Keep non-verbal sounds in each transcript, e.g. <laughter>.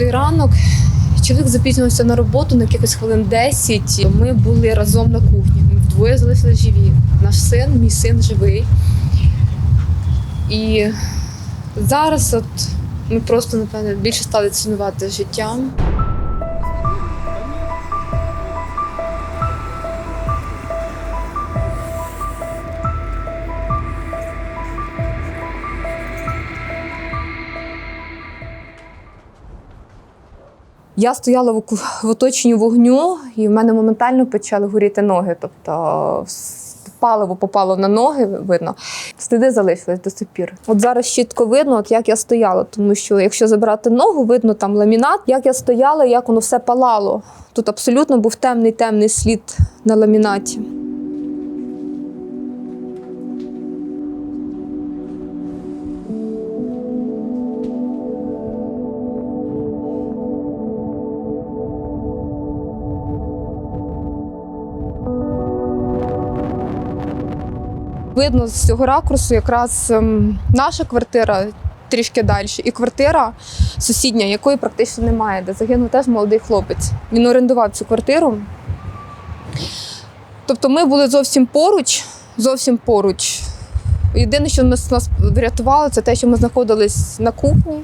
ранок. Чоловік запізнився на роботу на якихось хвилин 10. Ми були разом на кухні. Ми вдвоє залишилися живі. Наш син, мій син живий. І зараз от ми просто, напевне, більше стали цінувати життя. Я стояла в, в оточенні вогню, і в мене моментально почали горіти ноги. Тобто паливо попало на ноги, видно. Сліди залишились до сих пір. От зараз чітко видно, от як я стояла, тому що якщо забрати ногу, видно там ламінат, як я стояла, як воно все палало. Тут абсолютно був темний темний слід на ламінаті. Видно з цього ракурсу якраз ем, наша квартира трішки далі, і квартира сусідня, якої практично немає, де загинув теж молодий хлопець. Він орендував цю квартиру. Тобто ми були зовсім поруч, зовсім поруч. Єдине, що нас, нас врятувало, це те, що ми знаходились на кухні.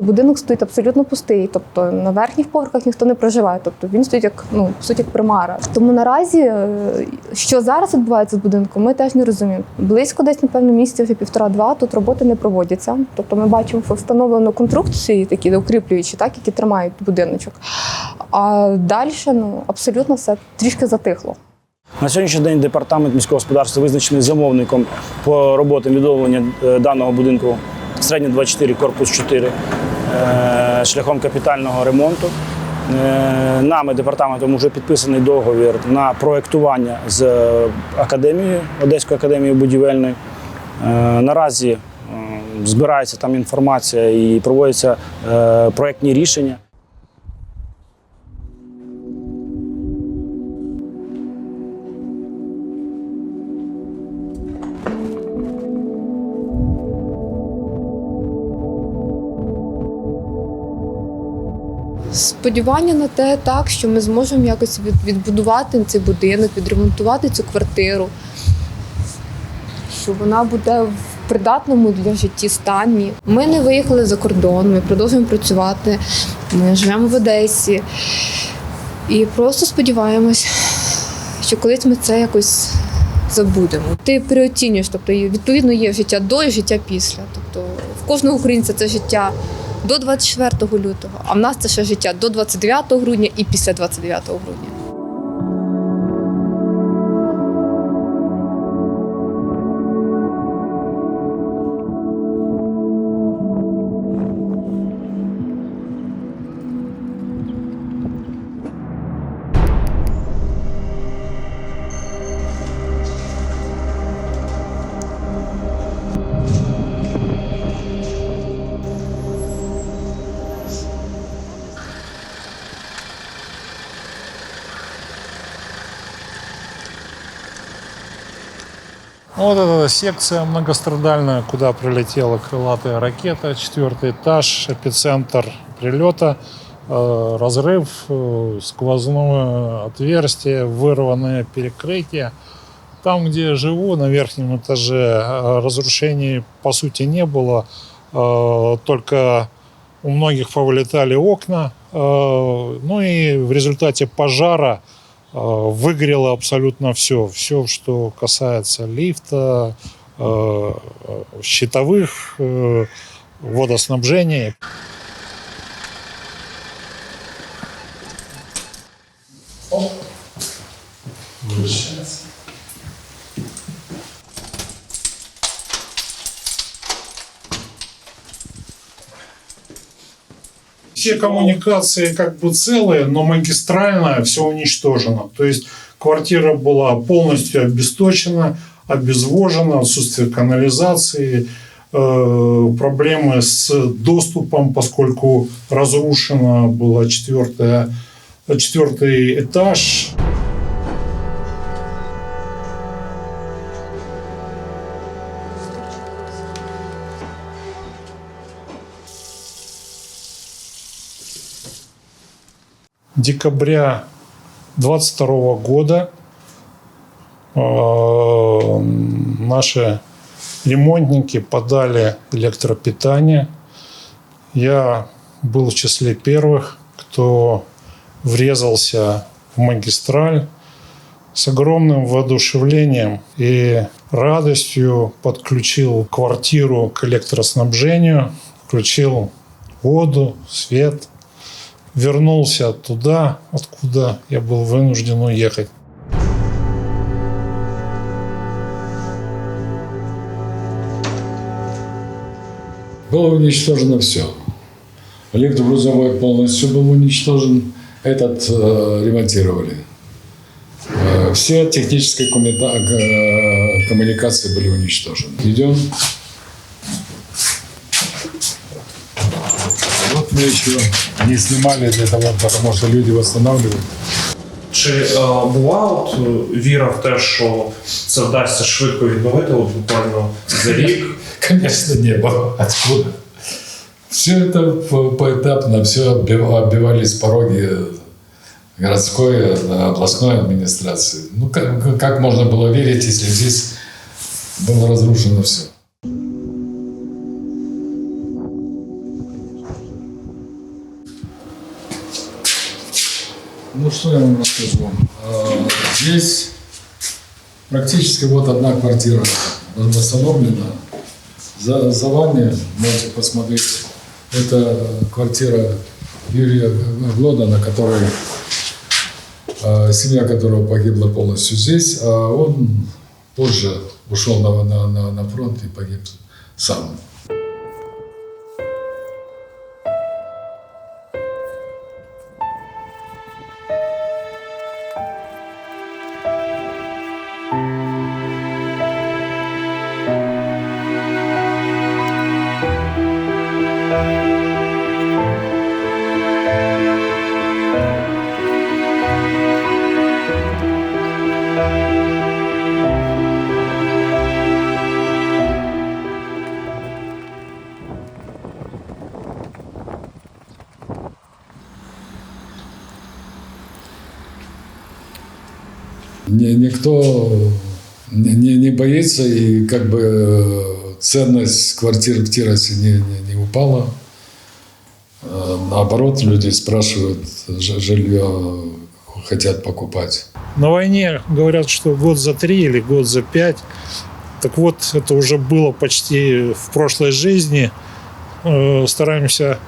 Будинок стоїть абсолютно пустий, тобто на верхніх поверхах ніхто не проживає. Тобто він стоїть як ну по суті як примара. Тому наразі, е, що зараз відбувається з будинком, ми теж не розуміємо. Близько десь, напевно, місяця вже півтора-два тут роботи не проводяться. Тобто ми бачимо встановлено конструкції, такі укріплюючі, так які тримають будиночок. А далі ну абсолютно все трішки затихло. На сьогоднішній день департамент міського господарства визначений замовником по роботам відновлення е, даного будинку середньо 24, корпус 4 е, шляхом капітального ремонту. Е, Нами департаментом вже підписаний договір на проєктування з академією Одеською академією будівельної. Е, Наразі збирається там інформація і проводяться проєктні рішення. Сподівання на те, так, що ми зможемо якось від- відбудувати цей будинок, відремонтувати цю квартиру, що вона буде в придатному для житті стані. Ми не виїхали за кордон, ми продовжуємо працювати, ми живемо в Одесі і просто сподіваємось, що колись ми це якось забудемо. Ти переоцінюєш, тобто відповідно є життя до і життя після. Тобто в кожного українця це життя до 24 лютого, а в нас це ще життя до 29 грудня і після 29 грудня. Вот эта секция многострадальная, куда прилетела крылатая ракета, четвертый этаж, эпицентр прилета, э, разрыв, э, сквозное отверстие, вырванное перекрытие. Там, где я живу, на верхнем этаже, э, разрушений по сути не было, только у многих повылетали окна. Ну и в результате пожара выгорело абсолютно все. Все, что касается лифта, э, щитовых, э, водоснабжения. Все коммуникации как бы целые, но магистральная все уничтожено. То есть квартира была полностью обесточена, обезвожена, отсутствие канализации, э, проблемы с доступом, поскольку разрушена была четвертая, четвертый этаж. Декабря 22 года э, наши ремонтники подали электропитание. Я был в числе первых, кто врезался в магистраль с огромным воодушевлением и радостью подключил квартиру к электроснабжению, включил воду, свет, вернулся туда, откуда я был вынужден уехать. Было уничтожено все. Электрогрузовой полностью был уничтожен. Этот э, ремонтировали. Э, все технические коммута- э, коммуникации были уничтожены. Идем. Вот мы еще не снимали для того, потому что люди восстанавливают. Чи е, була от е, віра в те, що це вдасться швидко відновити, от буквально за рік? <laughs> Конечно, не было. Откуда? Все это по- поэтапно, все оббивались пороги городской, э, областной администрации. Ну, как, как можно было верить, если здесь было разрушено все? Ну, что я вам расскажу? А, Здесь практически вот одна квартира восстановлена. За, за вами можете посмотреть. Это квартира Юрия Глода, на которой э, семья которого погибла полностью здесь, а он позже ушел на, на, на фронт и погиб сам. Никто не, не, боится, и как бы э, ценность квартир в Тиросе не, не, не упала. Э, Наоборот, люди спрашивают жилье, хотят покупать. На войне говорят, что год за три или год за пять. Так вот, это уже было почти в прошлой жизни. Э, Стараемся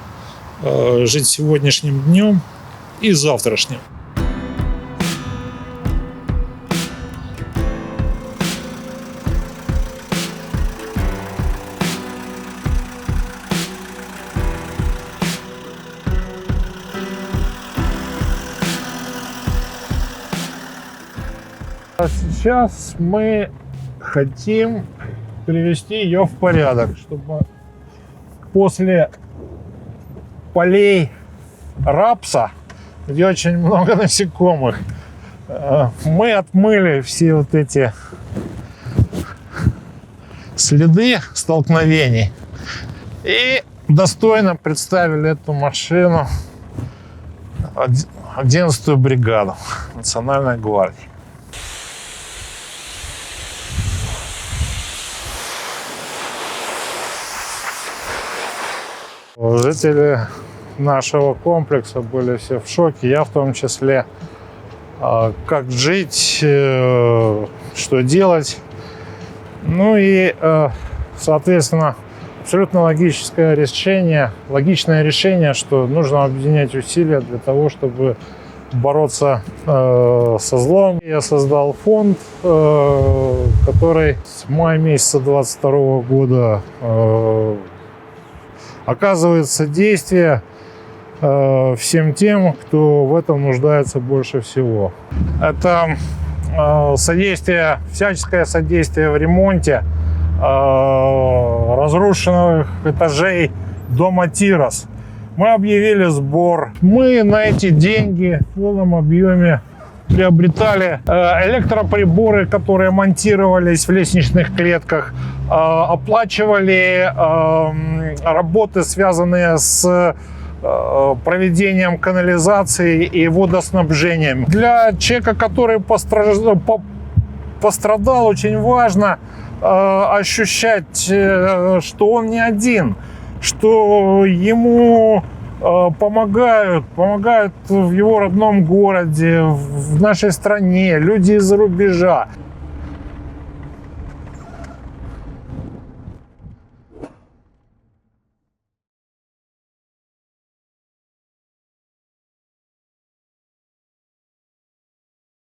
жить сегодняшним днем и завтрашним. Сейчас мы хотим привести ее в порядок, чтобы после полей рапса, где очень много <laughs> насекомых, э, мы отмыли все вот эти следы столкновений и достойно представили эту машину 11-ю бригаду Национальной гвардии. Жители нашего комплекса были все в шоке, я в том числе. А, Как жить, э, что делать. Ну и, э, соответственно, абсолютно логическое решение, логичное решение, что нужно объединять усилия для того, чтобы бороться э, со злом. Я создал фонд, э, который с мая месяца 22 года э, оказывает содействие э, всем тем, кто в этом нуждается больше всего. Это э, содействие, всяческое содействие в ремонте э, разрушенных этажей дома Тирос. Мы объявили сбор. Мы на эти деньги в полном объеме приобретали э, электроприборы, которые монтировались в лестничных клетках, э, оплачивали э, работы, связанные с э, проведением канализации и водоснабжением. Для человека, который пострадал, очень важно ощущать, что он не один, что ему помогают, помогают в его родном городе, в нашей стране, люди из-за рубежа.